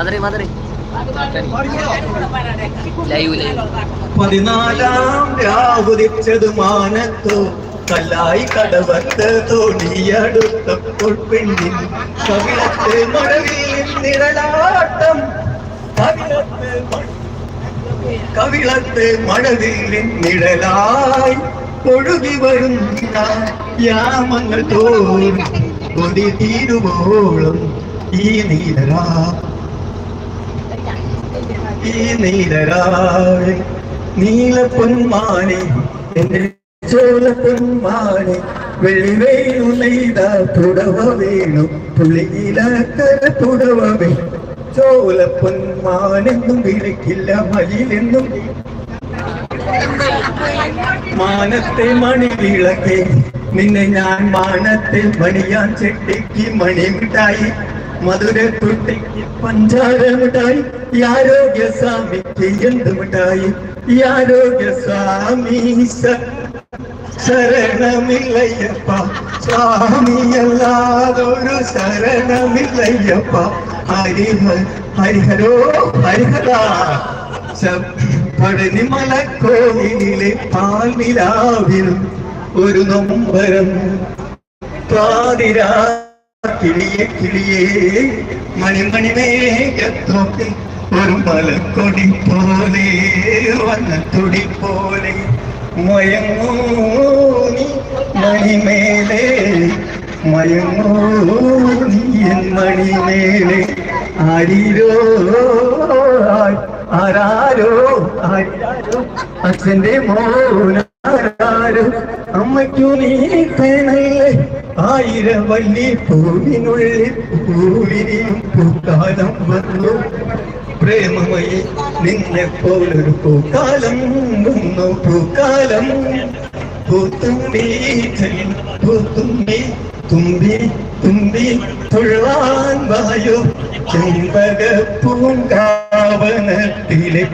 മധുരൈ മധുരൈ പതിനാലാം രാവുദിച്ചത് മാനത്തോ കല്ലായി കടവത്ത് തോണിയടുത്തപ്പോൾ പെണ്ണിൻ കവിളത്ത് മഴവിൽ നിഴലാട്ടം. കവിളത്ത് കവിളത്ത് മഴവിൽ നിഴലായി ഒഴുകി വരുന്ന യാമങ്ങൾ തോറും. കൊതി തീരുവോളം ഈ നീലരാ ഈ നീലരാവിൽ നീല പൊന്മാനെ എന്റെ ചോല പൊന്മാനെ വെള്ളി വേണു നെയ്ത തുടവ വേണു പുള്ളിയിലക്കര തുടവ ചോല പൊന്മാനെന്നും വിളിക്കില്ല മയിലെന്നും. മാനത്തെ മണിവിളക്കെ നിന്നെ ഞാൻ മാനത്തെ മണിയാൻ ചെട്ടിക്ക് മണിമിട്ടായി മധുര മിഠായി ഈ ആരോഗ്യ സ്വാമിക്ക് എന്ത് ഈ ആരോഗ്യ സ്വാമി ശരണമില്ലയ്യപ്പ. സ്വാമിയല്ലാതൊരു ശരണമില്ലയ്യപ്പ. ഹരിഹ ഹരിഹരോ ഹരിഹര. പഴനിമല കോവിലിലെ പാൽനിലാവിലും ഒരു നൊമ്പരം പാതിരാ കിളിയെ കിളിയെ മണിമണി മേഘത്തോക്ക് ഒരു മലക്കൊടി പോലെ വന്നത്തൊടി പോലെ മയങ്ങൂ നീ മണിമേലെ മയങ്ങൂ നീ എൻ മണിമേലെ. ആരിരോ ആരാരോ ആരാരോ അച്ഛന്റെ മോനാരോ അമ്മയ്ക്കു നീ തേനല്ലേ ആയിരം വല്ലി പൂവിനുള്ളിൽ പൂവിനെയും പൂക്കാലം വന്നു. പ്രേമമയി നിന്നെ പോലൊരു പൂക്കാലം വന്നു. പൂക്കാലം പൂത്തുമ്പി പൂത്തുമ്പി തുമ്പി തുമ്പി തുള്ളാൻ വായോ. ചെമ്പക പൂങ്കാവനത്തിലെ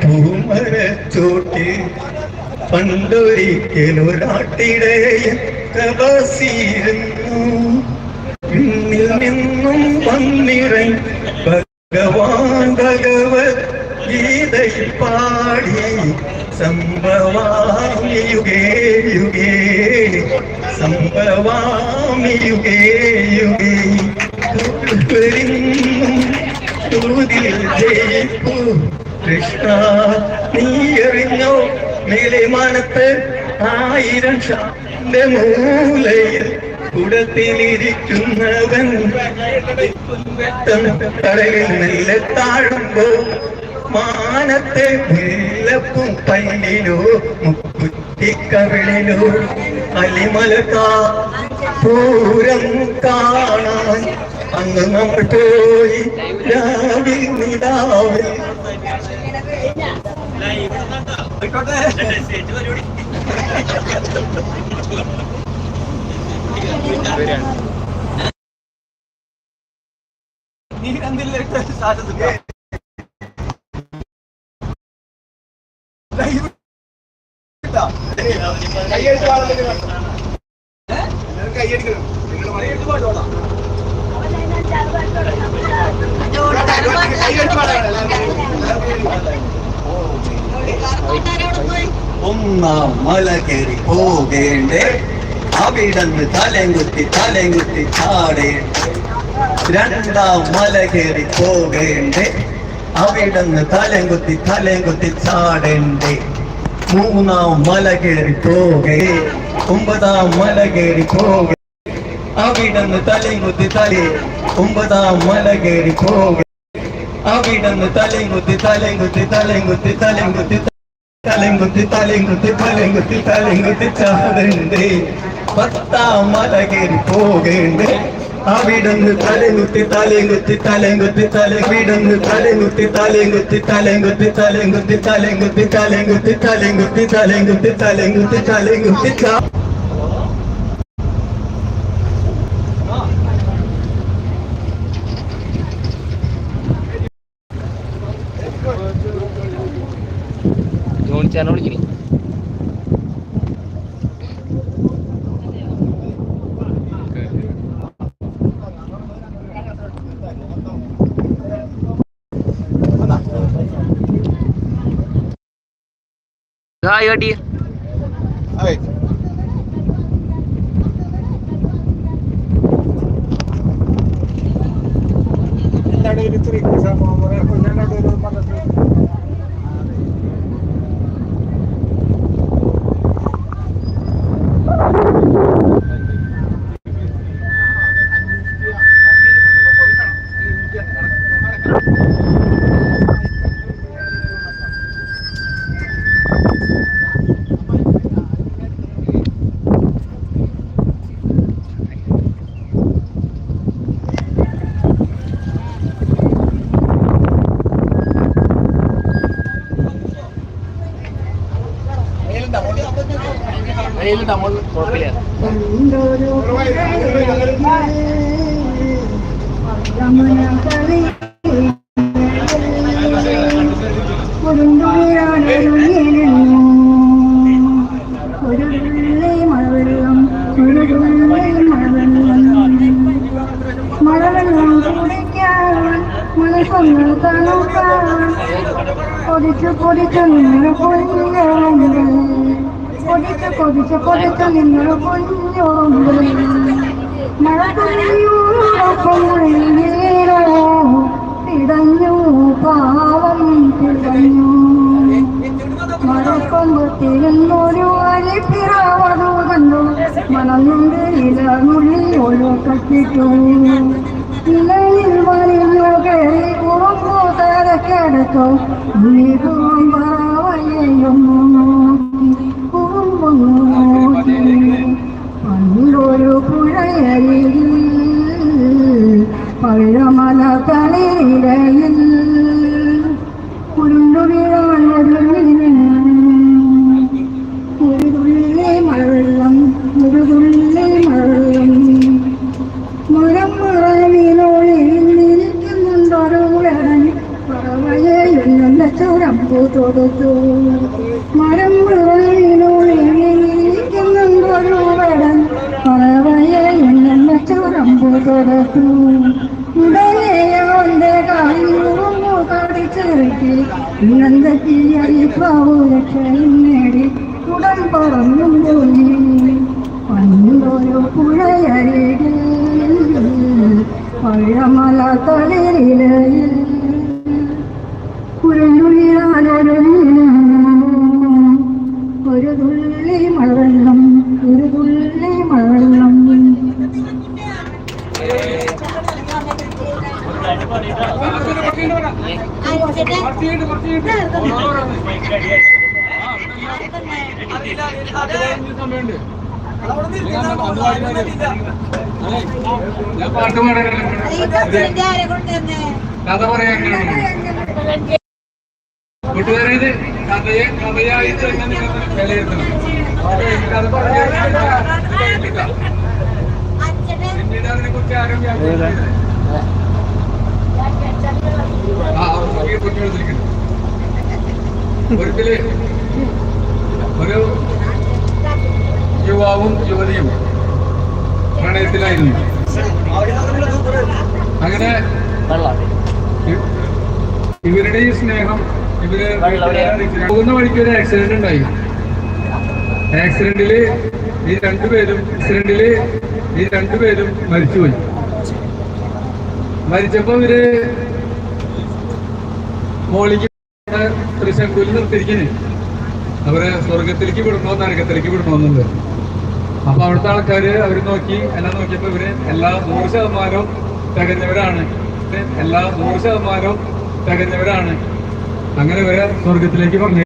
പൂമര പണ്ടൊരിക്കലൊരാട്ടിടയൻ വിണ്ണിൽ നിന്നും വന്നിറങ്ങി ഭഗവാൻ ഭഗവത് ഗീതയിൽ പാടി സംഭവാമി യുഗേ യുഗേ. യുഗേ യുഗേ കൃഷ്ണ നീ എറിഞ്ഞോ മേലെ മാനത്ത് ആയിരം ഷാന്റെ മൂലയിൽ കുടത്തിലിരിക്കുന്നവൻ കടലിൽ മെല്ലെ താഴുമ്പോ മാനത്തെ മുല്ലപ്പും പല്ലിലോ മുക്കുറ്റിക്കവിളിലോ അലിമലക്കാ പൂരം കാണാൻ അന്ന് നമ്മൾ പോയി രാവിൽ നിലാവിൽ. ആയിക്കോട്ടെ. നീ രണ്ടിലേക്ക് സാധ്യത കയ്യടിക്കണം നിങ്ങൾ മലയിട്ട് പാട്ടോടാം കയ്യടിച്ച് പാടാണ് എല്ലാവർക്കും ഒന്നാം മല കയറി പോകേണ്ടേ അവിടന്ന് തലങ്കുത്തി തലങ്കുത്തി ചാടേണ്ടേ രണ്ടാം മല കയറി പോകേണ്ടേ അവിടന്ന് തലങ്കുത്തി തലങ്കുത്തി ചാടേണ്ടേ മൂന്നാം മല കയറി പോകേ ഒമ്പതാം മല കയറി പോകേ അവിടന്ന് തലങ്കുത്തി തലേ ഒമ്പതാം മല കയറി പോകേ ఆవిడను తలెంగుతి తలెంగుతి తలెంగుతి తలెంగుతి తలెంగుతి తలెంగుతి తలెంగుతి తలెంగుతి చాదండి பத்தா மலகிரி போகின்றே அவிடந்து தலைங்குத்தி தலைங்குத்தி தலைங்குத்தி தலை விடந்து தலைங்குத்தி தலைங்குத்தி தலைங்குத்தி தலைங்குத்தி தலைங்குத்தி தலைங்குத்தி தலைங்குத்தி தலைங்குத்தி தலைங்குத்தி தலைங்குத்தி தலைங்குத்தி Hi, Adi. Hi. Tadi itu ikut sama orang, aku jangan dulu pada കാട്ടി കുഴപ്പമില്ല. കൊതിച്ചു കൊതിച്ച നിന്നൊരു കുഞ്ഞുണ്ട് മഴ വീണോ പിടഞ്ഞു പാവം പിടഞ്ഞു മഴക്കൊമ്പത്തിരുന്നൊരു അരിപ്പിറാവതു കണ്ടു മണങ്ങുണ്ട് ഇല മുള്ളി ഒഴു കത്തിട്ടു ഇലയിൽ വലിഞ്ഞു കയറി കുറുമ്പു തരക്കെടുത്തു കുറുമ്പൊന്നു നോക്കി പണ്ടൊരു പുഴയരികിൽ കടിച്ചിറക്കി ഇന്നെന്തെത്തി അരിപ്പാവു രക്ഷയും നേടി ഉടൻ പറന്നും പോയി പണ്ടൊരു പുഴയരികിൽ പഴമല തളിരിലയിൽ ഞാൻ പാട്ട് പാടാൻ കഥ പറയാൻ കൂട്ടുകാരെ ഇത് കഥയെ കഥയായിട്ട് തന്നെ നിങ്ങൾ വിലയിരുത്തണം കഥ പറഞ്ഞു പിന്നീട് അതിനെ കുറിച്ച് ആരും ഒരിക്കൽ ഒരു യുവാവും യുവതിയും പ്രണയത്തിലായിരുന്നു. അങ്ങനെ ഇവരുടെ ഈ സ്നേഹം ഇവർ പോകുന്ന വഴിക്ക് ഒരു ആക്സിഡന്റ് ഉണ്ടായി. ആക്സിഡന്റിൽ ഈ രണ്ടുപേരും ആക്സിഡന്റിൽ ഈ രണ്ടുപേരും മരിച്ചുപോയി. മരിച്ചപ്പോ ഇവർ മോളിക്ക് തൃശങ്കൂരിൽ നിർത്തിയിരിക്കുന്നു. അവരെ സ്വർഗത്തിലേക്ക് വിടണോ നരകത്തിലേക്ക് വിടണോന്നുണ്ട് അപ്പൊ അവിടുത്തെ ആൾക്കാര് അവർ നോക്കി എല്ലാം നോക്കിയപ്പോ ഇവർ എല്ലാ നൂറ് ശതമാനവും തികഞ്ഞവരാണ് എല്ലാ നൂറ് ശതമാനവും തികഞ്ഞവരാണ് അങ്ങനെ ഇവരെ സ്വർഗത്തിലേക്ക് പറഞ്ഞു.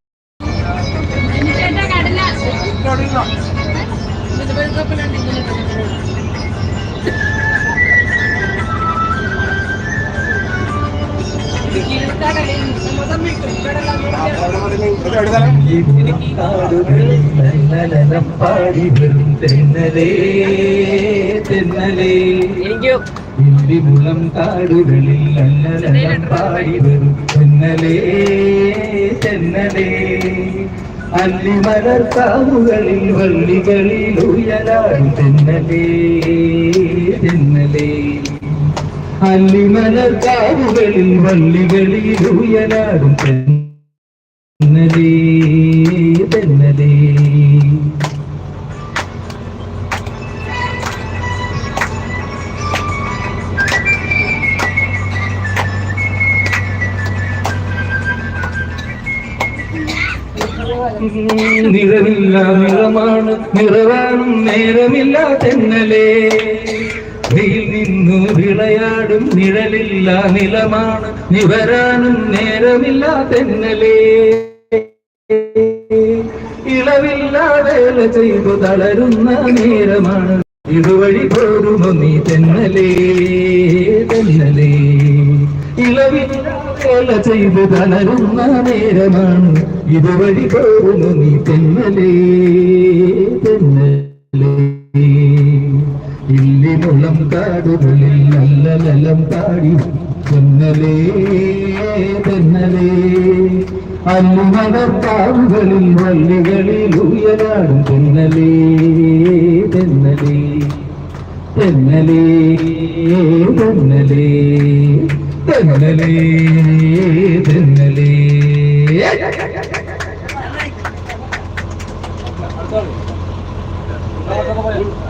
പാടി വരും തെന്നലേ തെന്നലേ ഇല്ലിമുളം കാടുകളിൽ നല്ലനം പാടി വരും തെന്നലേ തെന്നലേ അല്ലിമലർ കാവുകളിൽ വള്ളികളിൽ ഉയരാൻ തെന്നലേ തെന്നലേ അല്ലിമലർ കാവുകളിൽ വള്ളികളിൽ ഉയരാടും തെന്നലേ തെന്നലേ. നിറമില്ല നിറമാണ് നിറവേണം നേരമില്ല തെന്നലേ. വെയിൽ നിന്നു വിളയാടും നിഴലില്ല നിലമാണ്. നിവരാനും നേരമില്ല തെന്നലേ. ഇളവില്ലാതെ ചെയ്തു തളരുന്ന നേരമാണ്. ഇതുവഴി പോരുമോ നീ തെന്നലേ തെന്നലേ. ഇളവില്ല വേല ചെയ്തു തളരുന്ന നേരമാണ്. ഇതുവഴി പോരുമോ നീ തെന്നലേ തെന്നലേ. ഇല്ലിമുളം കാടുകളിൽ നല്ല ലലം പാടി. തെന്നലേ തെന്നലേ അല്ലുമലർക്കാവുകളിൽ വള്ളികളിൽ ഉയരാടും. തെന്നലേ തെന്നലേ തെന്നലേ തെന്നലേ തെന്നലേ തെന്നലേ Thank ഉണ്ടായതെയാ